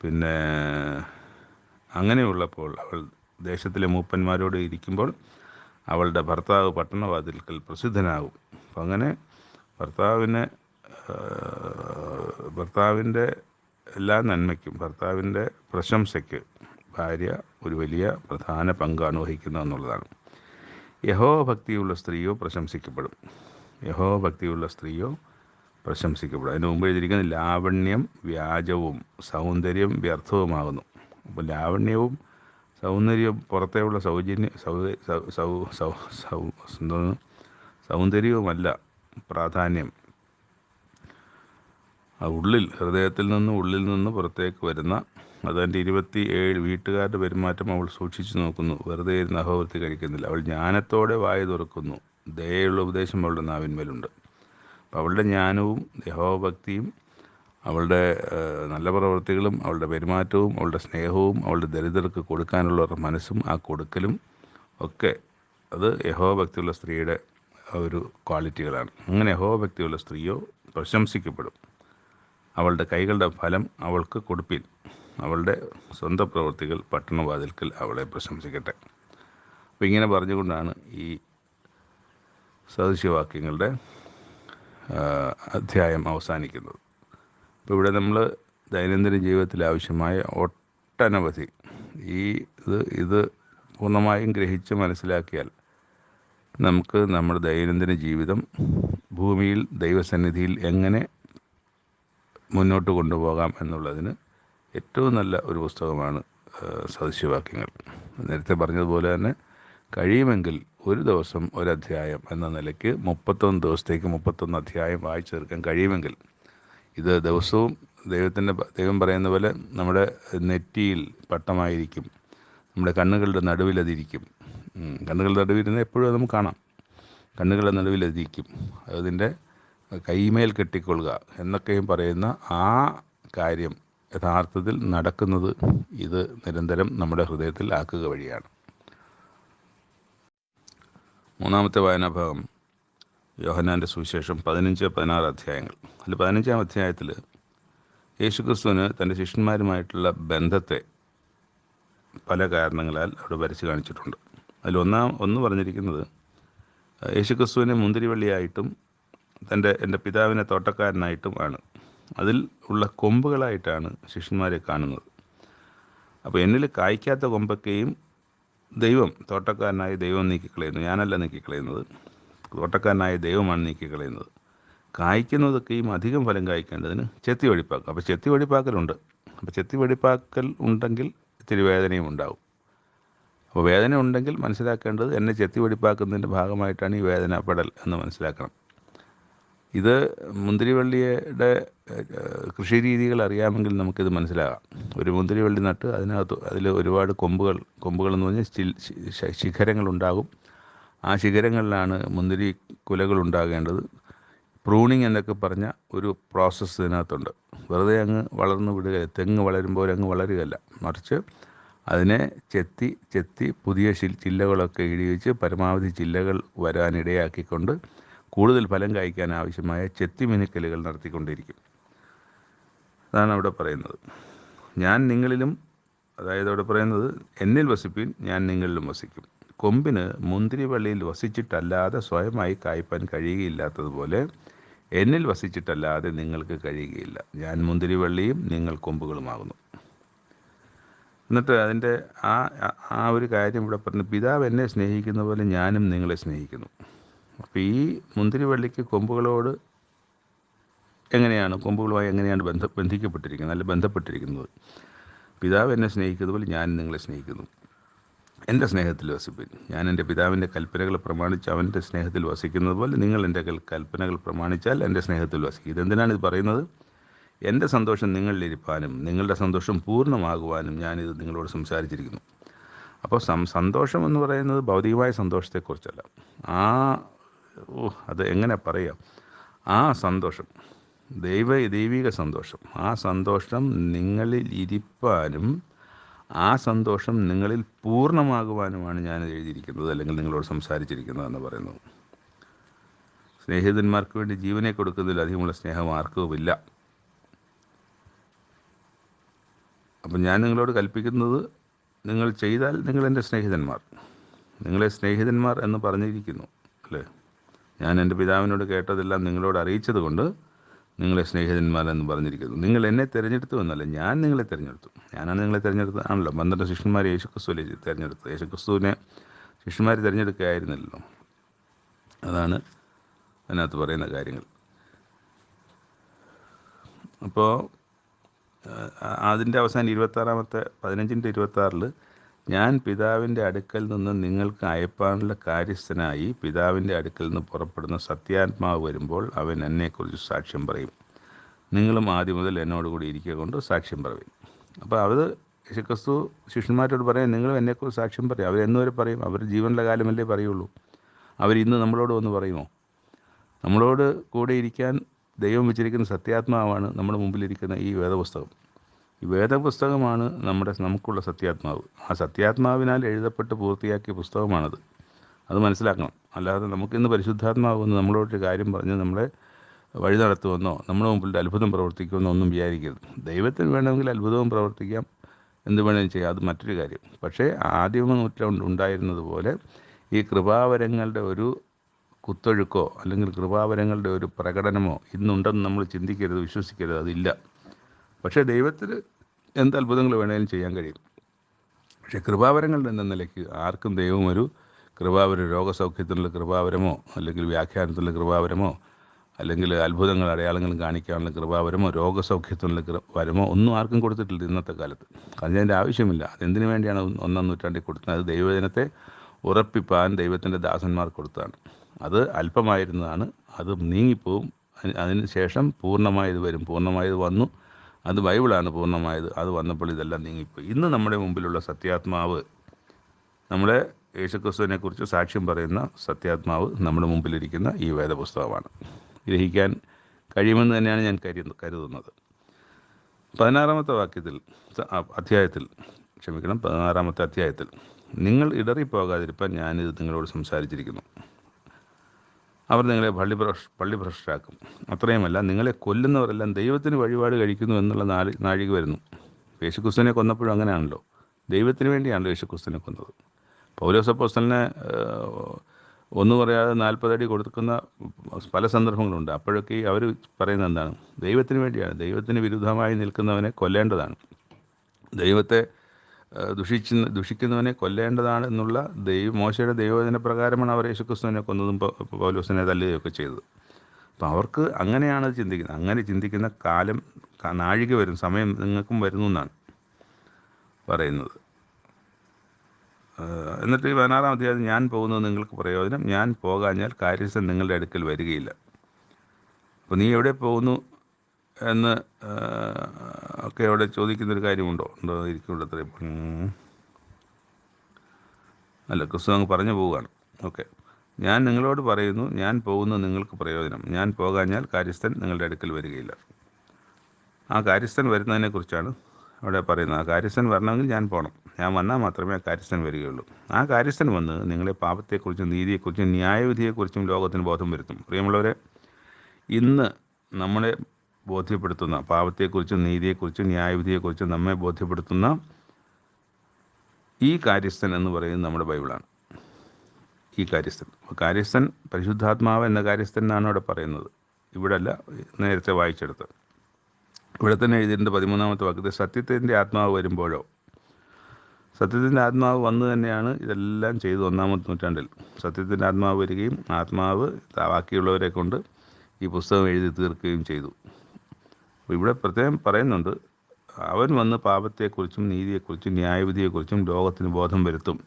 പിന്നെ അങ്ങനെയുള്ളപ്പോൾ അവൾ ദേശത്തിലെ മൂപ്പന്മാരോട് ഇരിക്കുമ്പോൾ അവളുടെ ഭർത്താവ് പട്ടണവാതിൽക്കൽ പ്രസിദ്ധനാകും. അപ്പം അങ്ങനെ ഭർത്താവിനെ ഭർത്താവിന്റെ എല്ലാ നന്മയ്ക്കും ഭർത്താവിന്റെ പ്രശംസയ്ക്ക് ഭാര്യ ഒരു വലിയ പ്രധാന പങ്കാണ് വഹിക്കുന്നത് എന്നുള്ളതാണ്. യഹോ ഭക്തിയുള്ള സ്ത്രീയോ പ്രശംസിക്കപ്പെടും. യഹോ ഭക്തിയുള്ള സ്ത്രീയോ പ്രശംസിക്കപ്പെടും. അതിന് മുമ്പ് എഴുതിയിരിക്കുന്നത് ലാവണ്യം വ്യാജവും സൗന്ദര്യം വ്യർത്ഥവുമാകുന്നു. അപ്പോൾ ലാവണ്യവും സൗന്ദര്യവും പുറത്തേയുള്ള സൗജന്യ സൗന്ദര്യവുമല്ല പ്രാധാന്യം. ഉള്ളിൽ ഹൃദയത്തിൽ നിന്ന് ഉള്ളിൽ നിന്ന് പുറത്തേക്ക് വരുന്ന അതിന്റെ ഇരുപത്തി ഏഴ് വീട്ടുകാരുടെ പെരുമാറ്റം അവൾ സൂക്ഷിച്ചു നോക്കുന്നു. വെറുതെ ഇരുന്ന് അഹോവൃത്തി കഴിക്കുന്നില്ല. അവൾ ജ്ഞാനത്തോടെ വായ തുറക്കുന്നു. ദയുള്ള ഉപദേശം അവളുടെ നാവിന്മേലുണ്ട്. അപ്പോൾ അവളുടെ ജ്ഞാനവും യഹോഭക്തിയും അവളുടെ നല്ല പ്രവൃത്തികളും അവളുടെ പെരുമാറ്റവും അവളുടെ സ്നേഹവും അവളുടെ ദരിദ്രർക്ക് കൊടുക്കാനുള്ളവരുടെ മനസ്സും ആ കൊടുക്കലും ഒക്കെ അത് യഹോഭക്തിയുള്ള സ്ത്രീയുടെ ഒരു ക്വാളിറ്റികളാണ്. അങ്ങനെ യഹോഭക്തിയുള്ള സ്ത്രീയോ പ്രശംസിക്കപ്പെടും. അവളുടെ കൈകളുടെ ഫലം അവൾക്ക് കൊടുപ്പിൻ. അവളുടെ സ്വന്തം പ്രവൃത്തികൾ പട്ടണവാതിൽക്കൽ അവളെ പ്രശംസിക്കട്ടെ. അപ്പോൾ ഇങ്ങനെ പറഞ്ഞുകൊണ്ടാണ് ഈ സദൃശ്യവാക്യങ്ങളുടെ അധ്യായം അവസാനിക്കുന്നത്. അപ്പോൾ ഇവിടെ നമ്മൾ ദൈനംദിന ജീവിതത്തിൽ ആവശ്യമായ ഒട്ടനവധി ഈ ഇത് ഇത് പൂർണമായും ഗ്രഹിച്ച് മനസ്സിലാക്കിയാൽ നമുക്ക് നമ്മുടെ ദൈനംദിന ജീവിതം ഭൂമിയിൽ ദൈവസന്നിധിയിൽ എങ്ങനെ മുന്നോട്ട് കൊണ്ടുപോകാം എന്നുള്ളതിന് ഏറ്റവും നല്ല ഒരു പുസ്തകമാണ് സദൃശ്യവാക്യങ്ങൾ. നേരത്തെ പറഞ്ഞതുപോലെ തന്നെ കഴിയുമെങ്കിൽ ഒരു ദിവസം ഒരു അധ്യായം എന്ന നിലയ്ക്ക് മുപ്പത്തൊന്ന് ദിവസത്തേക്ക് മുപ്പത്തൊന്ന് അധ്യായം വായിച്ചു തീർക്കാൻ കഴിയുമെങ്കിൽ ഇത് ദിവസവും ദൈവത്തിന്റെ ദൈവം പറയുന്ന പോലെ നമ്മുടെ നെറ്റിയിൽ പട്ടമായിരിക്കും നമ്മുടെ കണ്ണുകളുടെ നടുവിലതിരിക്കും കണ്ണുകളുടെ നടുവിരുന്ന് എപ്പോഴും നമുക്ക് കാണാം. കണ്ണുകളുടെ നടുവിലതിരിക്കും അതിന്റെ കൈമേൽ കെട്ടിക്കൊള്ളുക എന്നൊക്കെയും പറയുന്ന ആ കാര്യം യഥാർത്ഥത്തിൽ നടക്കുന്നത് ഇത് നിരന്തരം നമ്മുടെ ഹൃദയത്തിൽ ആക്കുക വഴിയാണ്. മൂന്നാമത്തെ വായനാഭാഗം യോഹനാന്റെ സുവിശേഷം പതിനഞ്ച് പതിനാറ് അധ്യായങ്ങൾ. അതിൽ പതിനഞ്ചാം അധ്യായത്തിൽ യേശുക്രിസ്തുവിന് തന്റെ ശിഷ്യന്മാരുമായിട്ടുള്ള ബന്ധത്തെ പല കാരണങ്ങളാൽ അവിടെ വരച്ച് കാണിച്ചിട്ടുണ്ട്. അതിൽ ഒന്നാം ഒന്ന് പറഞ്ഞിരിക്കുന്നത് യേശുക്രിസ്തുവിനെ മുന്തിരിവള്ളിയായിട്ടും തന്റെ എന്റെ പിതാവിനെ തോട്ടക്കാരനായിട്ടും ആണ്. അതിൽ ഉള്ള കൊമ്പുകളായിട്ടാണ് ശിഷ്യന്മാരെ കാണുന്നത്. അപ്പോൾ എന്നിൽ കായ്ക്കാത്ത കൊമ്പൊക്കെയും ദൈവം തോട്ടക്കാരനായ ദൈവം നീക്കിക്കളയുന്നു. ഞാനല്ല നീക്കിക്കളയുന്നത്. തോട്ടക്കാരനായ ദൈവമാണ് നീക്കിക്കളയുന്നത്. കായ്ക്കുന്നതൊക്കെയും അധികം ഫലം കായ്ക്കേണ്ടതിന് ചെത്തി വെടിപ്പാക്കും. അപ്പോൾ ചെത്തി വെടിപ്പാക്കലുണ്ട്. അപ്പോൾ ചെത്തി വെടിപ്പാക്കൽ ഉണ്ടെങ്കിൽ ഇത്തിരി വേദനയും ഉണ്ടാവും. അപ്പോൾ വേദന ഉണ്ടെങ്കിൽ മനസ്സിലാക്കേണ്ടത് എന്നെ ചെത്തി വെടിപ്പാക്കുന്നതിന്റെ ഭാഗമായിട്ടാണ് ഈ വേദനപ്പെടൽ എന്ന് മനസ്സിലാക്കണം. ഇത് മുന്തിരിവള്ളിയുടെ കൃഷി രീതികൾ അറിയാമെങ്കിൽ നമുക്കിത് മനസ്സിലാകാം. ഒരു മുന്തിരിവള്ളി നട്ട് അതിനകത്ത് അതിൽ ഒരുപാട് കൊമ്പുകൾ കൊമ്പുകൾ എന്ന് പറഞ്ഞാൽ ശിഖരങ്ങൾ ഉണ്ടാകും ആ ശിഖരങ്ങളിലാണ് മുന്തിരി കുലകൾ ഉണ്ടാകേണ്ടത്. പ്രൂണിങ് എന്നൊക്കെ പറഞ്ഞ ഒരു പ്രോസസ്സ് ഇതിനകത്തുണ്ട്. വെറുതെ അങ്ങ് വളർന്നു വിടുക തെങ്ങ് വളരുമ്പോൾ അങ്ങ് വളരുകയല്ല. മറിച്ച് അതിനെ ചെത്തി ചെത്തി പുതിയ ചില്ലകളൊക്കെ ഇടിയിച്ച് പരമാവധി ചില്ലകൾ വരാനിടയാക്കിക്കൊണ്ട് കൂടുതൽ ഫലം കായ്ക്കാൻ ആവശ്യമായ ചെത്തി മിനുക്കലുകൾ നടത്തിക്കൊണ്ടിരിക്കും. അതാണ് അവിടെ പറയുന്നത്. ഞാൻ നിങ്ങളിലും അതായത് അവിടെ പറയുന്നത് എന്നിൽ വസിപ്പിൻ ഞാൻ നിങ്ങളിലും വസിക്കും. കൊമ്പിന് മുന്തിരിവള്ളിയിൽ വസിച്ചിട്ടല്ലാതെ സ്വയമായി കായ്പാൻ കഴിയുകയില്ലാത്തതുപോലെ എന്നിൽ വസിച്ചിട്ടല്ലാതെ നിങ്ങൾക്ക് കഴിയുകയില്ല. ഞാൻ മുന്തിരിവള്ളിയും നിങ്ങൾ കൊമ്പുകളുമാകുന്നു. എന്നിട്ട് അതിന്റെ ആ- ആ ഒരു കാര്യം ഇവിടെ പറഞ്ഞു പിതാവ് എന്നെ സ്നേഹിക്കുന്ന പോലെ ഞാനും നിങ്ങളെ സ്നേഹിക്കുന്നു. അപ്പോൾ ഈ മുന്തിരിവള്ളിക്ക് കൊമ്പുകളോട് എങ്ങനെയാണ് കൊമ്പുകളുമായി എങ്ങനെയാണ് ബന്ധ ബന്ധിക്കപ്പെട്ടിരിക്കുന്നത് അല്ല ബന്ധപ്പെട്ടിരിക്കുന്നത്? പിതാവ് എന്നെ സ്നേഹിക്കുന്നത് പോലെ ഞാൻ നിങ്ങളെ സ്നേഹിക്കുന്നു. എന്റെ സ്നേഹത്തിൽ വസിപ്പിൻ ഞാൻ എന്റെ പിതാവിന്റെ കൽപ്പനകൾ പ്രമാണിച്ച് അവന്റെ സ്നേഹത്തിൽ വസിക്കുന്നത് പോലെ നിങ്ങൾ എന്റെ കൽപ്പനകൾ പ്രമാണിച്ചാൽ എന്റെ സ്നേഹത്തിൽ വസിക്കും. ഇതെന്തിനാണ് ഇത് പറയുന്നത്? എന്റെ സന്തോഷം നിങ്ങളിലിരിപ്പാനും നിങ്ങളുടെ സന്തോഷം പൂർണമാകുവാനും ഞാനിത് നിങ്ങളോട് സംസാരിച്ചിരിക്കുന്നു. അപ്പോൾ സം സന്തോഷം എന്ന് പറയുന്നത് ഭൗതികമായ സന്തോഷത്തെക്കുറിച്ചല്ല. ആ ഓ അത് എങ്ങനെ പറയാം? ആ സന്തോഷം. ദൈവ ദൈവിക സന്തോഷം. ആ സന്തോഷം നിങ്ങളിൽ ഇരിപ്പാനും ആ സന്തോഷം നിങ്ങളിൽ പൂർണമാകുവാനുമാണ് ഞാൻ എഴുതിയിരിക്കുന്നത് അല്ലെങ്കിൽ നിങ്ങളോട് സംസാരിച്ചിരിക്കുന്നത് എന്ന് പറയുന്നത് സ്നേഹിതന്മാർക്ക് വേണ്ടി ജീവനെ കൊടുക്കുന്നതിൽ അധികമുള്ള സ്നേഹം ആർക്കുമില്ല അപ്പം ഞാൻ നിങ്ങളോട് കൽപ്പിക്കുന്നത് നിങ്ങൾ ചെയ്താൽ നിങ്ങൾ എന്റെ സ്നേഹിതന്മാർ. നിങ്ങളെ സ്നേഹിതന്മാർ എന്ന് പറഞ്ഞിരിക്കുന്നു അല്ലേ? ഞാൻ എന്റെ പിതാവിനോട് കേട്ടതെല്ലാം നിങ്ങളോട് അറിയിച്ചത് കൊണ്ട് നിങ്ങളെ സ്നേഹിതന്മാരെന്ന് പറഞ്ഞിരിക്കുന്നു. നിങ്ങൾ എന്നെ തിരഞ്ഞെടുത്തു എന്നല്ല ഞാൻ നിങ്ങളെ തിരഞ്ഞെടുത്തു. ഞാനാണ് നിങ്ങളെ തിരഞ്ഞെടുത്തത്. ആണല്ലോ പന്ത്രണ്ട് ശിഷ്യന്മാരെ യേശുക്രിസ്തുവിലെ തിരഞ്ഞെടുത്തത്? യേശുക്രിസ്തുവിനെ ശിഷ്യന്മാർ തിരഞ്ഞെടുക്കുകയായിരുന്നല്ലോ. അതാണ് അതിനകത്ത് പറയുന്ന കാര്യങ്ങൾ. അപ്പോൾ അതിന്റെ അവസാനം ഇരുപത്താറാമത്തെ പതിനഞ്ചിന്റെ ഇരുപത്താറിൽ ഞാൻ പിതാവിന്റെ അടുക്കൽ നിന്ന് നിങ്ങൾക്ക് അയപ്പാനുള്ള കാര്യസ്ഥനായി പിതാവിന്റെ അടുക്കൽ നിന്ന് പുറപ്പെടുന്ന സത്യാത്മാവ് വരുമ്പോൾ അവൻ എന്നെക്കുറിച്ച് സാക്ഷ്യം പറയും. നിങ്ങളും ആദ്യം മുതൽ എന്നോട് കൂടി ഇരിക്കുക കൊണ്ട് സാക്ഷ്യം പറയും. അപ്പോൾ അത് യേശുക്രിസ്തു ശിഷ്യന്മാരോട് പറയാം നിങ്ങളും എന്നെക്കുറിച്ച് സാക്ഷ്യം പറയും. അവരെന്നു വരെ പറയും. അവർ ജീവനുള്ള കാലമല്ലേ പറയുള്ളൂ. അവരിന്ന് നമ്മളോട് വന്ന് പറയുമോ? നമ്മളോട് കൂടെ ഇരിക്കാൻ ദൈവം വെച്ചിരിക്കുന്ന സത്യാത്മാവാണ് നമ്മുടെ മുമ്പിലിരിക്കുന്ന ഈ വേദപുസ്തകം. വേദപുസ്തകമാണ് നമ്മുടെ നമുക്കുള്ള സത്യാത്മാവ്. ആ സത്യാത്മാവിനാൽ എഴുതപ്പെട്ട് പൂർത്തിയാക്കിയ പുസ്തകമാണത്. അത് മനസ്സിലാക്കണം. അല്ലാതെ നമുക്കിന്ന് പരിശുദ്ധാത്മാവ് വന്ന് നമ്മളോട്ട് കാര്യം പറഞ്ഞ് നമ്മളെ വഴി നടത്തുമെന്നോ നമ്മുടെ മുമ്പിൽ അത്ഭുതം പ്രവർത്തിക്കുമെന്നോ ഒന്നും വിചാരിക്കരുത്. ദൈവത്തിന് വേണമെങ്കിൽ അത്ഭുതവും പ്രവർത്തിക്കാം എന്ത് വേണമെങ്കിലും ചെയ്യാം. അത് മറ്റൊരു കാര്യം. പക്ഷേ ആദ്യമ നൂറ്റാണ്ട് ഉണ്ടായിരുന്നത് പോലെ ഈ കൃപാവരങ്ങളുടെ ഒരു കുത്തൊഴുക്കോ അല്ലെങ്കിൽ കൃപാവരങ്ങളുടെ ഒരു പ്രകടനമോ ഇന്നുണ്ടെന്ന് നമ്മൾ ചിന്തിക്കരുത് വിശ്വസിക്കരുത്. അതില്ല. പക്ഷേ ദൈവത്തിൽ എന്ത് അത്ഭുതങ്ങൾ വേണേലും ചെയ്യാൻ കഴിയും. പക്ഷേ കൃപാവരങ്ങളുടെ എന്ന നിലയ്ക്ക് ആർക്കും ദൈവം ഒരു കൃപാവരം രോഗസൗഖ്യത്തിനുള്ള കൃപാവരമോ അല്ലെങ്കിൽ വ്യാഖ്യാനത്തിനുള്ള കൃപാവരമോ അല്ലെങ്കിൽ അത്ഭുതങ്ങൾ അടയാളങ്ങളും കാണിക്കാനുള്ള കൃപാവരമോ രോഗസൗഖ്യത്തിനുള്ള കൃപാവരമോ ഒന്നും ആർക്കും കൊടുത്തിട്ടില്ല ഇന്നത്തെ കാലത്ത്. അതിന്റെ ആവശ്യമില്ല. അതെന്തിനു വേണ്ടിയാണ് ഒന്നാം നൂറ്റാണ്ടിൽ കൊടുത്തത്? അത് ദൈവജനത്തെ ഉറപ്പിപ്പാൻ ദൈവത്തിന്റെ ദാസന്മാർ കൊടുത്തതാണ്. അത് അല്പമായിരുന്നതാണ്. അത് നീങ്ങിപ്പോവും. അതിന് ശേഷം പൂർണമായത് വരും. പൂർണമായത് വന്നു. അത് ബൈബിളാണ് പൂർണമായത്. അത് വന്നപ്പോൾ ഇതെല്ലാം നീങ്ങിപ്പോയി. ഇന്ന് നമ്മുടെ മുമ്പിലുള്ള സത്യാത്മാവ് നമ്മുടെ യേശുക്രിസ്തുവിനെക്കുറിച്ച് സാക്ഷ്യം പറയുന്ന സത്യാത്മാവ് നമ്മുടെ മുമ്പിലിരിക്കുന്ന ഈ വേദപുസ്തകമാണ്. ഗ്രഹിക്കാൻ കഴിയുമെന്ന് തന്നെയാണ് ഞാൻ കരുതുന്നത്. പതിനാറാമത്തെ വാക്യത്തിൽ അധ്യായത്തിൽ ക്ഷമിക്കണം പതിനാറാമത്തെ അധ്യായത്തിൽ നിങ്ങൾ ഇടറിപ്പോകാതിരിക്കാൻ ഞാനിത് നിങ്ങളോട് സംസാരിച്ചിരിക്കുന്നു. അവർ നിങ്ങളെ പള്ളി ഭ്രഷ് പള്ളി ഭ്രഷ്ടരാക്കും അത്രയുമല്ല നിങ്ങളെ കൊല്ലുന്നവരെല്ലാം ദൈവത്തിന് വഴിപാട് കഴിക്കുന്നു എന്നുള്ള നാളി നാഴിക വരുന്നു. യേശുക്രിസ്തുവിനെ കൊന്നപ്പോഴും അങ്ങനെയാണല്ലോ. ദൈവത്തിന് വേണ്ടിയാണല്ലോ യേശുക്രിസ്തുവിനെ കൊന്നത്. പൗലോസപ്പോസ്റ്റലിനെ ഒന്നും പറയാതെ നാൽപ്പതടി കൊടുക്കുന്ന പല സന്ദർഭങ്ങളുണ്ട്. അപ്പോഴൊക്കെ അവർ പറയുന്നത് എന്താണ്? ദൈവത്തിന് വേണ്ടിയാണ്. ദൈവത്തിന് വിരുദ്ധമായി നിൽക്കുന്നവനെ കൊല്ലേണ്ടതാണ്. ദൈവത്തെ ദുഷിച്ച് ദുഷിക്കുന്നവനെ കൊല്ലേണ്ടതാണ് എന്നുള്ള ദൈവ മോശയുടെ ദൈവവചന പ്രകാരമാണ് അവർ യേശുക്രിസ്തുവിനെ കൊന്നതും പൗലോസിനെ തല്ലുകയൊക്കെ ചെയ്തത്. അപ്പം അവർക്ക് അങ്ങനെയാണ് ചിന്തിക്കുന്നത്. അങ്ങനെ ചിന്തിക്കുന്ന കാലം നാഴിക വരും സമയം നിങ്ങൾക്കും വരുന്നു എന്നാണ് പറയുന്നത്. എന്നിട്ട് ഈ പതിനാറാം അധ്യായം ഞാൻ പോകുന്നത് നിങ്ങൾക്ക് പ്രയോജനം. ഞാൻ പോകാഞ്ഞാൽ കാര്യസ്ഥൻ നിങ്ങളുടെ അടുക്കൽ വരികയില്ല. അപ്പോൾ നീ എവിടെ പോകുന്നു? എന്ന് ഒക്കെ അവിടെ ചോദിക്കുന്നൊരു കാര്യമുണ്ടോ? ഉണ്ടോ? ഇരിക്കുള്ളൂ അത്രയും. അല്ല ക്രിസ്തു അങ്ങ് പറഞ്ഞു പോവുകയാണ്. ഓക്കെ. ഞാൻ നിങ്ങളോട് പറയുന്നു ഞാൻ പോകുന്നത് നിങ്ങൾക്ക് പ്രയോജനം. ഞാൻ പോകാഞ്ഞാൽ കാര്യസ്ഥൻ നിങ്ങളുടെ അടുക്കൽ വരികയില്ല. ആ കാര്യസ്ഥൻ വരുന്നതിനെക്കുറിച്ചാണ് അവിടെ പറയുന്നത്. ആ കാര്യസ്ഥൻ വരണമെങ്കിൽ ഞാൻ പോകണം ഞാൻ വന്നാൽ മാത്രമേ ആ കാര്യസ്ഥൻ വരികയുള്ളൂ. ആ കാര്യസ്ഥൻ വന്ന് നിങ്ങളെ പാപത്തെക്കുറിച്ചും നീതിയെക്കുറിച്ചും ന്യായവിധിയെക്കുറിച്ചും ലോകത്തിന് ബോധം വരുത്തും. പ്രിയമുള്ളവരെ ഇന്ന് നമ്മളെ ബോധ്യപ്പെടുത്തുന്ന പാപത്തെക്കുറിച്ചും നീതിയെക്കുറിച്ചും ന്യായവിധിയെക്കുറിച്ചും നമ്മെ ബോധ്യപ്പെടുത്തുന്ന ഈ കാര്യസ്ഥൻ എന്ന് പറയുന്നത് നമ്മുടെ ബൈബിളാണ്. ഈ കാര്യസ്ഥൻ. കാര്യസ്ഥൻ പരിശുദ്ധാത്മാവ് എന്ന കാര്യസ്ഥൻ എന്നാണ് അവിടെ പറയുന്നത്. ഇവിടെ അല്ല നേരത്തെ വായിച്ചെടുത്ത് ഇവിടെ തന്നെ എഴുതിയിട്ടുണ്ട് പതിമൂന്നാമത്തെ വാക്യത്തിൽ സത്യത്തിന്റെ ആത്മാവ് വരുമ്പോഴോ? സത്യത്തിന്റെ ആത്മാവ് വന്നു തന്നെയാണ് ഇതെല്ലാം ചെയ്തു ഒന്നാമത്തെ നൂറ്റാണ്ടിൽ. സത്യത്തിന്റെ ആത്മാവ് വരികയും ആത്മാവ് ബാക്കിയുള്ളവരെ കൊണ്ട് ഈ പുസ്തകം എഴുതി തീർക്കുകയും ചെയ്തു. ഇവിടെ പ്രത്യേകം പറയുന്നുണ്ട് അവൻ വന്ന് പാപത്തെക്കുറിച്ചും നീതിയെക്കുറിച്ചും ന്യായവിധിയെക്കുറിച്ചും ലോകത്തിന് ബോധം വരുത്തും.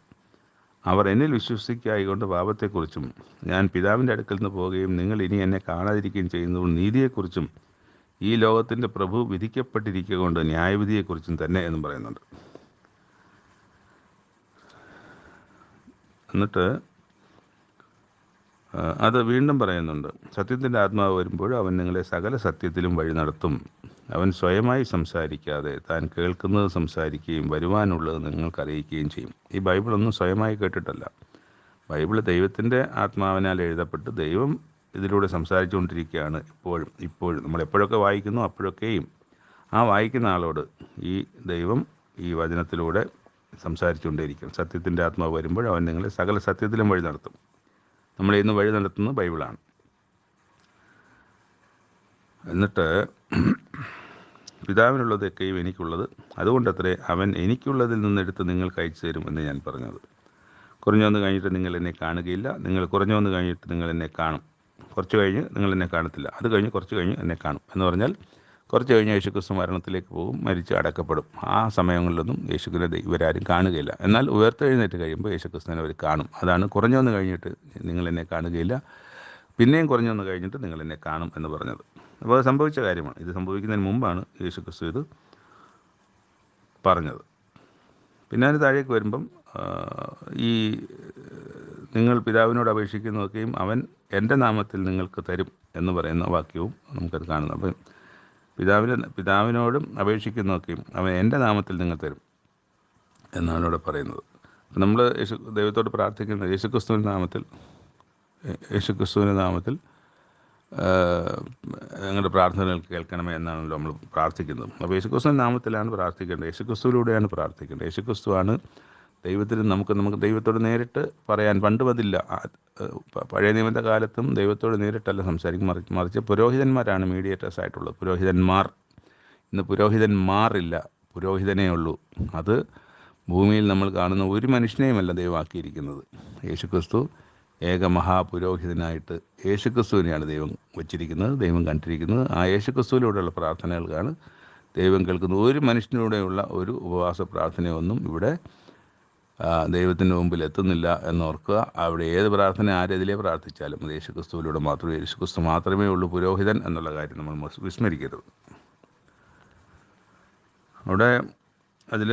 അവർ എന്നിൽ വിശ്വസിക്കായിക്കൊണ്ട് പാപത്തെക്കുറിച്ചും ഞാൻ പിതാവിന്റെ അടുക്കൽ നിന്ന് പോവുകയും നിങ്ങൾ ഇനി എന്നെ കാണാതിരിക്കുകയും ചെയ്യുന്നതുകൊണ്ട് നീതിയെക്കുറിച്ചും ഈ ലോകത്തിന്റെ പ്രഭു വിധിക്കപ്പെട്ടിരിക്കുക കൊണ്ട് ന്യായവിധിയെക്കുറിച്ചും തന്നെ എന്നും പറയുന്നുണ്ട്. എന്നിട്ട് അത് വീണ്ടും പറയുന്നുണ്ട്. സത്യത്തിന്റെ ആത്മാവ് വരുമ്പോൾ അവൻ നിങ്ങളെ സകല സത്യത്തിലും വഴി നടത്തും. അവൻ സ്വയമായി സംസാരിക്കാതെ താൻ കേൾക്കുന്നത് സംസാരിക്കുകയും വരുവാനുള്ളത് നിങ്ങൾക്ക് അറിയിക്കുകയും ചെയ്യും. ഈ ബൈബിളൊന്നും സ്വയമായി കേട്ടിട്ടല്ല. ബൈബിൾ ദൈവത്തിന്റെ ആത്മാവിനാൽ എഴുതപ്പെട്ട് ദൈവം ഇതിലൂടെ സംസാരിച്ചുകൊണ്ടിരിക്കുകയാണ് ഇപ്പോഴും ഇപ്പോഴും നമ്മൾ എപ്പോഴൊക്കെ വായിക്കുന്നു അപ്പോഴൊക്കെയും ആ വായിക്കുന്ന ആളോട് ഈ ദൈവം ഈ വചനത്തിലൂടെ സംസാരിച്ചുകൊണ്ടേയിരിക്കും സത്യത്തിന്റെ ആത്മാവ് വരുമ്പോൾ അവൻ നിങ്ങളെ സകല സത്യത്തിലും വഴി നടത്തും. നമ്മളെ ഇന്ന് വഴി നടത്തുന്ന ബൈബിളാണ്. എന്നിട്ട് പിതാവിനുള്ളതൊക്കെയും എനിക്കുള്ളത്. അതുകൊണ്ടത്രേ അവൻ എനിക്കുള്ളതിൽ നിന്നെടുത്ത് നിങ്ങൾക്ക് അയച്ചു തരും എന്ന് ഞാൻ പറഞ്ഞത്. കുറഞ്ഞൊന്ന് കഴിഞ്ഞിട്ട് നിങ്ങൾ എന്നെ കാണുകയില്ല. നിങ്ങൾ കുറഞ്ഞൊന്ന് കഴിഞ്ഞിട്ട് നിങ്ങൾ എന്നെ കാണും. കുറച്ച് കഴിഞ്ഞ് നിങ്ങൾ എന്നെ കാണത്തില്ല. അത് കഴിഞ്ഞ് കുറച്ച് കഴിഞ്ഞ് എന്നെ കാണും എന്ന് പറഞ്ഞാൽ കുറച്ച് കഴിഞ്ഞ് യേശുക്രിസ്തു മരണത്തിലേക്ക് പോകും മരിച്ച് അടക്കപ്പെടും. ആ സമയങ്ങളിലൊന്നും യേശുക്രിനെ ഇവരാരും കാണുകയില്ല. എന്നാൽ ഉയർത്തെഴുന്നേറ്റ് കഴിയുമ്പോൾ യേശുക്രിസ്തുവിനെ അവർ കാണും. അതാണ് കുറഞ്ഞൊന്ന് കഴിഞ്ഞിട്ട് നിങ്ങൾ എന്നെ കാണുകയില്ല പിന്നെയും കുറഞ്ഞൊന്ന് കഴിഞ്ഞിട്ട് നിങ്ങൾ എന്നെ കാണും എന്ന് പറഞ്ഞത്. അപ്പോൾ അത് സംഭവിച്ച കാര്യമാണ്. ഇത് സംഭവിക്കുന്നതിന് മുമ്പാണ് യേശുക്രിസ്തു ഇത് പറഞ്ഞത്. പിന്നെ അതിന് താഴേക്ക് വരുമ്പം ഈ നിങ്ങൾ പിതാവിനോട് അപേക്ഷിക്കുന്നതൊക്കെയും അവൻ എന്റെ നാമത്തിൽ നിങ്ങൾക്ക് തരും എന്ന് പറയുന്ന വാക്യവും നമുക്കത് കാണുന്നു. അപ്പം പിതാവിന് പിതാവിനോടും അപേക്ഷിക്കുന്നതൊക്കെയും അവൻ എന്റെ നാമത്തിൽ നിങ്ങൾ തരും എന്നാണ് ഇവിടെ പറയുന്നത്. നമ്മൾ യേശു ദൈവത്തോട് പ്രാർത്ഥിക്കുന്നത് യേശുക്രിസ്തുവിന്റെ നാമത്തിൽ യേശുക്രിസ്തുവിന്റെ നാമത്തിൽ ഞങ്ങളുടെ പ്രാർത്ഥനകൾ കേൾക്കണമേ എന്നാണല്ലോ നമ്മൾ പ്രാർത്ഥിക്കുന്നത്. അപ്പോൾ യേശുക്രിസ്തുവിന്റെ നാമത്തിലാണ് പ്രാർത്ഥിക്കേണ്ടത്. യേശുക്രിസ്തുവിലൂടെയാണ് പ്രാർത്ഥിക്കേണ്ടത്. യേശുക്രിസ്തുവാണ് ദൈവത്തിന് നമുക്ക് നമുക്ക് ദൈവത്തോട് നേരിട്ട് പറയാൻ പണ്ട് അതില്ല പഴയ നിയമത്തെ കാലത്തും ദൈവത്തോട് നേരിട്ടല്ല സംസാരിക്കും. മറിച്ച് മറിച്ച് പുരോഹിതന്മാരാണ് മീഡിയേറ്റേഴ്സ് ആയിട്ടുള്ളത്. പുരോഹിതന്മാർ ഇന്ന് പുരോഹിതന്മാറില്ല പുരോഹിതനേ ഉള്ളൂ. അത് ഭൂമിയിൽ നമ്മൾ കാണുന്ന ഒരു മനുഷ്യനെയുമല്ല ദൈവമാക്കിയിരിക്കുന്നത്. യേശുക്രിസ്തു ഏക മഹാപുരോഹിതനായിട്ട് യേശുക്രിസ്തുവിനെയാണ് ദൈവം വച്ചിരിക്കുന്നത് ദൈവം കണ്ടിരിക്കുന്നത്. ആ യേശുക്രിസ്തുവിലൂടെയുള്ള പ്രാർത്ഥനകൾക്കാണ് ദൈവം കേൾക്കുന്ന ഒരു മനുഷ്യനിലൂടെയുള്ള ഒരു ഉപവാസ പ്രാർത്ഥനയൊന്നും ഇവിടെ ദൈവത്തിന്റെ മുമ്പിൽ എത്തുന്നില്ല എന്നോർക്കുക അവിടെ ഏത് പ്രാർത്ഥന ആരെതിലെ പ്രാർത്ഥിച്ചാലും അത് യേശുക്രിസ്തുവിലൂടെ മാത്രമേ യേശുക്രിസ്തു മാത്രമേ ഉള്ളൂ പുരോഹിതൻ എന്നുള്ള കാര്യം നമ്മൾ വിസ്മരിക്കരുത്. അവിടെ അതിൽ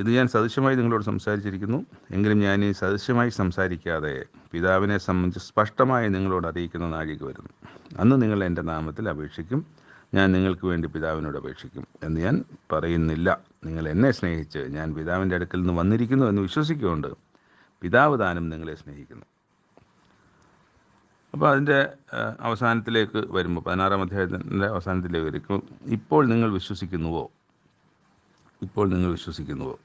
ഇത് ഞാൻ സദൃശ്യമായി നിങ്ങളോട് സംസാരിച്ചിരിക്കുന്നു. എങ്കിലും ഞാൻ ഈ സദൃശ്യമായി സംസാരിക്കാതെ പിതാവിനെ സംബന്ധിച്ച് സ്പഷ്ടമായി നിങ്ങളോട് അറിയിക്കുന്ന നാഴിക വരുന്നു. അന്ന് നിങ്ങൾ എന്റെ നാമത്തിൽ അപേക്ഷിക്കും. ഞാൻ നിങ്ങൾക്ക് വേണ്ടി പിതാവിനോട് അപേക്ഷിക്കും എന്ന് ഞാൻ പറയുന്നില്ല. നിങ്ങൾ എന്നെ സ്നേഹിച്ച് ഞാൻ പിതാവിന്റെ അടുക്കൽ നിന്ന് വന്നിരിക്കുന്നു എന്ന് വിശ്വസിക്കുകൊണ്ട് പിതാവ് താനും നിങ്ങളെ സ്നേഹിക്കുന്നു. അപ്പോൾ അതിന്റെ അവസാനത്തിലേക്ക് വരുമ്പോൾ പതിനാറാം അധ്യായത്തിന്റെ അവസാനത്തിലേക്ക് വരുമ്പോൾ ഇപ്പോൾ നിങ്ങൾ വിശ്വസിക്കുന്നുവോ? ഇപ്പോൾ നിങ്ങൾ വിശ്വസിക്കുന്നുവോ?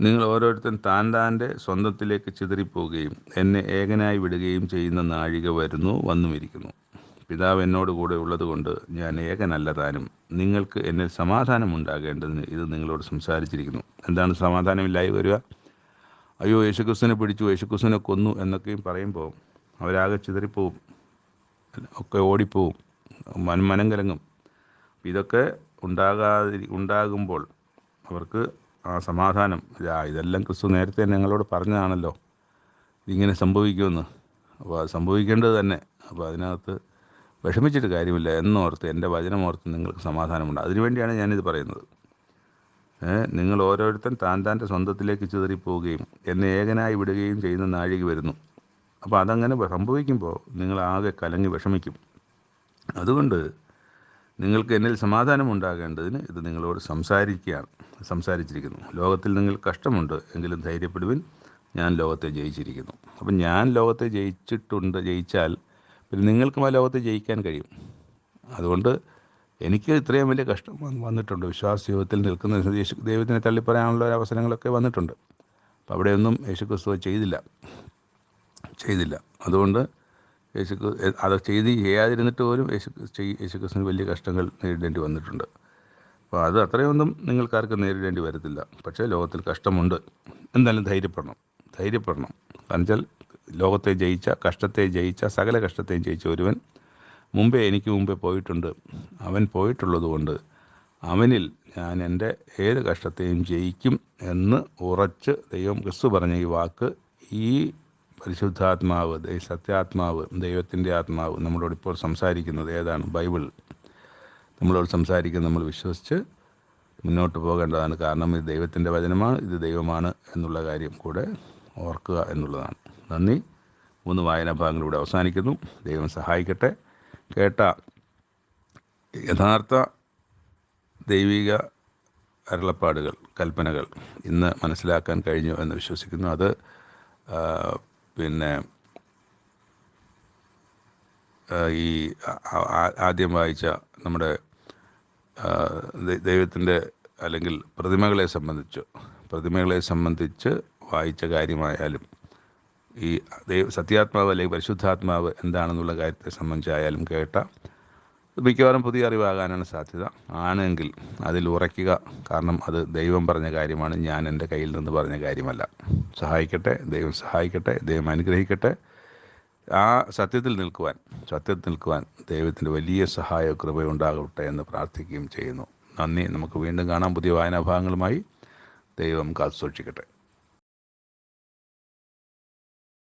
നിങ്ങൾ ഓരോരുത്തൻ താൻ താന്റെ സ്വന്തത്തിലേക്ക് ചിതറിപ്പോവുകയും എന്നെ ഏകനായി വിടുകയും ചെയ്യുന്ന നാഴിക വരുന്നു വന്നുമിരിക്കുന്നു. പിതാവ് എന്നോട് കൂടെ ഉള്ളതുകൊണ്ട് ഞാൻ ഏകനല്ലതാനും നിങ്ങൾക്ക് എന്നിൽ സമാധാനമുണ്ടാകേണ്ടതിന് ഇത് നിങ്ങളോട് സംസാരിച്ചിരിക്കുന്നു. എന്താണ് സമാധാനമില്ലായി വരിക? അയ്യോ യേശുക്രിസ്തുവിനെ പിടിച്ചു യേശുക്രിസ്തുവിനെ കൊന്നു എന്നൊക്കെയും പറയുമ്പോൾ അവരാകെ ചിതറിപ്പോവും ഒക്കെ ഓടിപ്പോവും മനം മനം കലങ്ങും ഇതൊക്കെ ഉണ്ടാകാതി ഉണ്ടാകുമ്പോൾ അവർക്ക് ആ സമാധാനം ഇതെല്ലാം ക്രിസ്തു നേരത്തെ ഞങ്ങളോട് പറഞ്ഞതാണല്ലോ. ഇങ്ങനെ സംഭവിക്കുമെന്ന്. അപ്പോൾ അത് സംഭവിക്കേണ്ടത് തന്നെ. അപ്പോൾ അതിനകത്ത് വിഷമിച്ചിട്ട് കാര്യമില്ല. എന്നോർത്ത് എന്റെ വചനമോർത്ത് നിങ്ങൾക്ക് സമാധാനമുണ്ട്. അതിനുവേണ്ടിയാണ് ഞാനിത് പറയുന്നത്. നിങ്ങൾ ഓരോരുത്തൻ താൻ താന്റെ സ്വന്തത്തിലേക്ക് ചിതറിപ്പോവുകയും എന്നെ ഏകനായി വിടുകയും ചെയ്യുന്ന നാഴിക വരുന്നു. അപ്പോൾ അതങ്ങനെ സംഭവിക്കുമ്പോൾ നിങ്ങൾ ആകെ കലങ്ങി വിഷമിക്കും. അതുകൊണ്ട് നിങ്ങൾക്ക് എന്നിൽ സമാധാനം ഉണ്ടാകേണ്ടതിന് ഇത് നിങ്ങളോട് സംസാരിക്കുകയാണ് സംസാരിച്ചിരിക്കുന്നു. ലോകത്തിൽ നിങ്ങൾ കഷ്ടമുണ്ട് എങ്കിലും ധൈര്യപ്പെടുവിൻ ഞാൻ ലോകത്തെ ജയിച്ചിരിക്കുന്നു. അപ്പം ഞാൻ ലോകത്തെ ജയിച്ചിട്ടുണ്ട് ജയിച്ചാൽ പിന്നെ നിങ്ങൾക്കും ആ ലോകത്ത് ജയിക്കാൻ കഴിയും. അതുകൊണ്ട് എനിക്ക് ഇത്രയും വലിയ കഷ്ടം വന്നിട്ടുണ്ട്. വിശ്വാസ ജീവിതത്തിൽ നിൽക്കുന്ന യേശു ദൈവത്തിനെ തള്ളിപ്പറയാനുള്ള ഒരു അവസരങ്ങളൊക്കെ വന്നിട്ടുണ്ട്. അപ്പം അവിടെയൊന്നും യേശു ക്രിസ്തു ചെയ്തില്ല. ചെയ്തില്ല. അതുകൊണ്ട് യേശു അത് ചെയ്ത് ചെയ്യാതിരുന്നിട്ട് പോലും യേശു യേശു ക്രിസ്തുവിന് വലിയ കഷ്ടങ്ങൾ നേരിടേണ്ടി വന്നിട്ടുണ്ട്. അപ്പോൾ അത് അത്രയൊന്നും നിങ്ങൾക്കാർക്കും നേരിടേണ്ടി വരത്തില്ല. പക്ഷേ ലോകത്തിൽ കഷ്ടമുണ്ട്. എന്തായാലും ധൈര്യപ്പെടണം. ധൈര്യപ്പെടണം. കാരണം ലോകത്തെ ജയിച്ച കഷ്ടത്തെ ജയിച്ച സകല കഷ്ടത്തെയും ജയിച്ച ഒരുവൻ മുമ്പേ എനിക്ക് മുമ്പേ പോയിട്ടുണ്ട്. അവൻ പോയിട്ടുള്ളതുകൊണ്ട് അവനിൽ ഞാൻ എന്റെ ഏത് കഷ്ടത്തെയും ജയിക്കും എന്ന് ഉറച്ച് ദൈവം ക്രിസ്തു പറഞ്ഞ ഈ വാക്ക് ഈ പരിശുദ്ധാത്മാവ് സത്യാത്മാവ് ദൈവത്തിന്റെ ആത്മാവ് നമ്മളോട് ഇപ്പോൾ സംസാരിക്കുന്നത് ഏതാണ്? ബൈബിൾ. നമ്മളോട് സംസാരിക്കുന്ന നമ്മൾ വിശ്വസിച്ച് മുന്നോട്ട് പോകേണ്ടതാണ്. കാരണം ഇത് ദൈവത്തിന്റെ വചനമാണ് ഇത് ദൈവമാണ് എന്നുള്ള കാര്യം കൂടെ ഓർക്കുക എന്നുള്ളതാണ്. നന്ദി. മൂന്ന് വായനാ ഭാഗങ്ങളിലൂടെ അവസാനിക്കുന്നു. ദൈവം സഹായിക്കട്ടെ. കേട്ട യഥാർത്ഥ ദൈവിക അരുളപ്പാടുകൾ കൽപ്പനകൾ ഇന്ന് മനസ്സിലാക്കാൻ കഴിഞ്ഞു എന്ന് വിശ്വസിക്കുന്നു. അത് പിന്നെ ഈ ആദ്യം വായിച്ച നമ്മുടെ ദൈവത്തിന്റെ അല്ലെങ്കിൽ പ്രതിമകളെ സംബന്ധിച്ച് പ്രതിമകളെ സംബന്ധിച്ച് വായിച്ച കാര്യമായാലും ഈ ദൈവ സത്യാത്മാവ് അല്ലെങ്കിൽ പരിശുദ്ധാത്മാവ് എന്താണെന്നുള്ള കാര്യത്തെ സംബന്ധിച്ചായാലും കേട്ട. മിക്കവാറും പുതിയ അറിവാകാനാണ് സാധ്യത. ആണെങ്കിൽ അതിൽ ഉറയ്ക്കുക കാരണം അത് ദൈവം പറഞ്ഞ കാര്യമാണ് ഞാൻ എന്റെ കയ്യിൽ നിന്ന് പറഞ്ഞ കാര്യമല്ല. സഹായിക്കട്ടെ ദൈവം സഹായിക്കട്ടെ ദൈവം അനുഗ്രഹിക്കട്ടെ. ആ സത്യത്തിൽ നിൽക്കുവാൻ സത്യത്തിൽ നിൽക്കുവാൻ ദൈവത്തിന്റെ വലിയ സഹായ കൃപയുണ്ടാകട്ടെ എന്ന് പ്രാർത്ഥിക്കുകയും ചെയ്യുന്നു. നന്ദി. നമുക്ക് വീണ്ടും കാണാം പുതിയ വായനാഭാഗങ്ങളുമായി ദൈവം കാത്തു സൂക്ഷിക്കട്ടെ.